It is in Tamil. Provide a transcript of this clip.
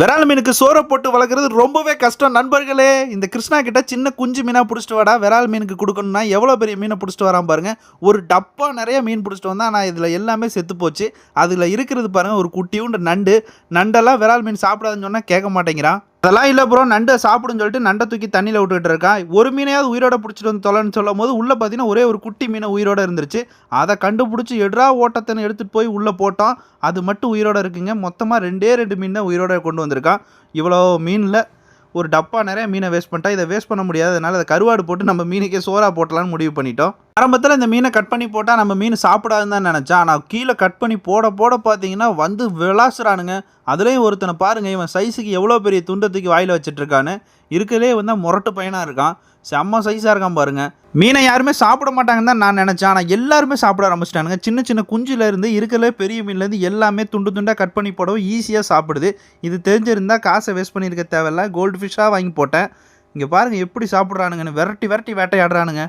விரால் மீனுக்கு சோறை போட்டு வளர்க்குறது ரொம்பவே கஷ்டம். நண்பர்களே இந்த கிருஷ்ணா கிட்ட சின்ன குஞ்சு மீனாக பிடிச்சிட்டு வாடா. விரால் மீனுக்கு கொடுக்கணும்னா எவ்வளோ பெரிய மீனை பிடிச்சிட்டு வரான் பாருங்கள் ஒரு டப்பா நிறைய மீன் பிடிச்சிட்டு வந்தால் நான் இதில் எல்லாமே செத்து போச்சு. அதில் இருக்கிறது பாருங்கள் ஒரு குட்டியுண்டு நண்டு. நண்டெல்லாம் விரால் மீன் சாப்பிடாதுன்னு சொன்னால் கேட்க மாட்டேங்கிறான். அதெல்லாம் இல்லை ப்ரோ நண்டை சாப்பிடுன்னு சொல்லிட்டு நண்டை தூக்கி தண்ணியில் விட்டுட்டு இருக்கான் ஒரு மீனையாவது உயிரோட பிடிச்சிட்டு வந்து தொலைன்னு சொல்லும் போது உள்ளே பார்த்தீங்கன்னா ஒரே ஒரு குட்டி மீனை உயிரோட இருந்துருச்சு. அதை கண்டுபிடிச்சி எட்ரா ஓட்டத்தனை எடுத்துகிட்டு போய் உள்ளே போட்டோம் அது மட்டும் உயிரோட இருக்குங்க. மொத்தமாக ரெண்டே ரெண்டு மீன் தான் உயிரோட கொண்டு வந்திருக்கான். இவ்வளோ மீனில் ஒரு டப்பா நிறைய மீனை வேஸ்ட் பண்ணிட்டா இதை வேஸ்ட் பண்ண முடியாது அதனால அதை கருவாடு போட்டு நம்ம மீனுக்கே சோறா போட்டலாம்னு முடிவு பண்ணிட்டோம். ஆரம்பத்தில் இந்த மீனை கட் பண்ணி போட்டால் நம்ம மீன் சாப்பிடாதுன்னு தான் நினச்சா ஆனால் கீழே கட் பண்ணி போட போட பார்த்தீங்கன்னா வந்து விளாசுறானுங்க. அதுலேயும் ஒருத்தனை பாருங்க இவன் சைஸுக்கு எவ்வளோ பெரிய துண்டை தூக்கி வாயில் வச்சிட்டு இருக்கான்னு. வந்து முரட்டு பையனாக இருக்கான். செம்ம சைஸாக இருக்கான் பாருங்கள் மீனை யாருமே சாப்பிட மாட்டாங்கன்னு தான் நான் நினச்சேன். ஆனால் எல்லாருமே சாப்பிட ஆரம்பிச்சிட்டானுங்க. சின்ன சின்ன குஞ்சுல இருந்து பெரிய மீன்லேருந்து எல்லாமே துண்டு துண்டாக கட் பண்ணி போடவும் ஈஸியாக சாப்பிடுது. இது தெரிஞ்சிருந்தால் காசை வேஸ்ட் பண்ணியிருக்க தேவையில்ல. கோல்டு ஃபிஷ்ஷாக வாங்கி போட்டேன். இங்கே பாருங்கள் எப்படி சாப்பிட்றானுங்கன்னு விரட்டி விரட்டி வேட்டையாடுறானுங்க.